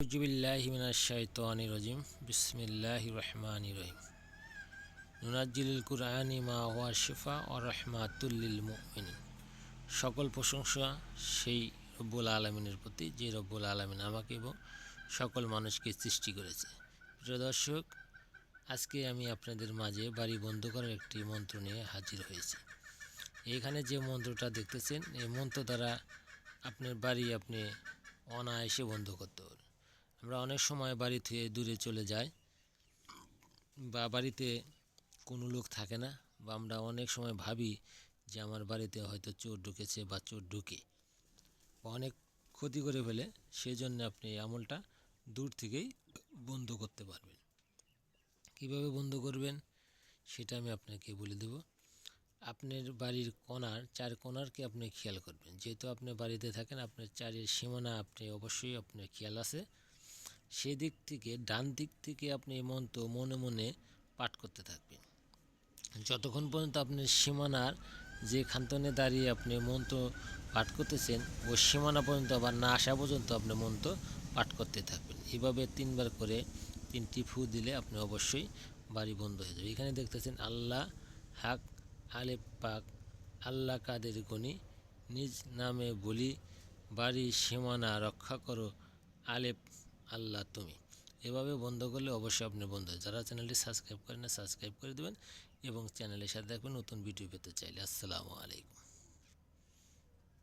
রজিম। রহিম। মা ওয়া ও সকল প্রশংসা সেই রব্বুল আলমিনের প্রতি, যে রব্বুল আলমিন আমাকে এবং সকল মানুষকে সৃষ্টি করেছে। প্রিয় দর্শক, আজকে আমি আপনাদের মাঝে বাড়ি বন্ধ করার একটি মন্ত্র নিয়ে হাজির হয়েছি। এখানে যে মন্ত্রটা দেখতেছেন, এই মন্ত্র দ্বারা আপনার বাড়ি আপনি অনায়াসে বন্ধ করতে পারবেন। আমরা অনেক সময় বাড়ি থেকে দূরে চলে যাই বা বাড়িতে কোনো লোক থাকে না বা আমরা অনেক সময় ভাবি যে আমার বাড়িতে হয়তো চোর ঢুকেছে বা চোর ঢুকে বা অনেক ক্ষতি করে ফেলে সেই জন্য আপনি এই আমলটা দূর থেকেই বন্ধ করতে পারবেন। কীভাবে বন্ধ করবেন সেটা আমি আপনাকে বলে দেব। আপনার বাড়ির কোণার, চার কোণারকে আপনি খেয়াল করবেন। যেহেতু আপনি বাড়িতে থাকেন, আপনার চারের সীমানা আপনি অবশ্যই আপনার খেয়াল আছে। সেদিক থেকে, ডান দিক থেকে আপনি এই মন্ত্র মনে মনে পাঠ করতে থাকবেন। যতক্ষণ পর্যন্ত আপনার সীমানার যে খান্তনে দাঁড়িয়ে আপনি মন্ত্র পাঠ করতেছেন, ওই সীমানা পর্যন্ত আবার না আসা পর্যন্ত আপনি মন্ত্র পাঠ করতে থাকবেন। এভাবে তিনবার করে তিনটি ফু দিলে আপনি অবশ্যই বাড়ি বন্ধ হয়ে যাবে। এখানে দেখতেছেন, আল্লাহ হাক, আলেপ পাক, আল্লাহ কাদের গণি নিজ নামে বলি, বাড়ি সীমানা রক্ষা করো, আলেপ আল্লাহ তুমি। এভাবে বন্ধ করলে অবশ্যই আপনি বন্ধ। যারা চ্যানেলটি সাবস্ক্রাইব করেন সাবস্ক্রাইব করে দেবেন এবং চ্যানেলের সাথে থাকবেন, নতুন ভিডিও পেতে চাইলে। আসসালামু আলাইকুম।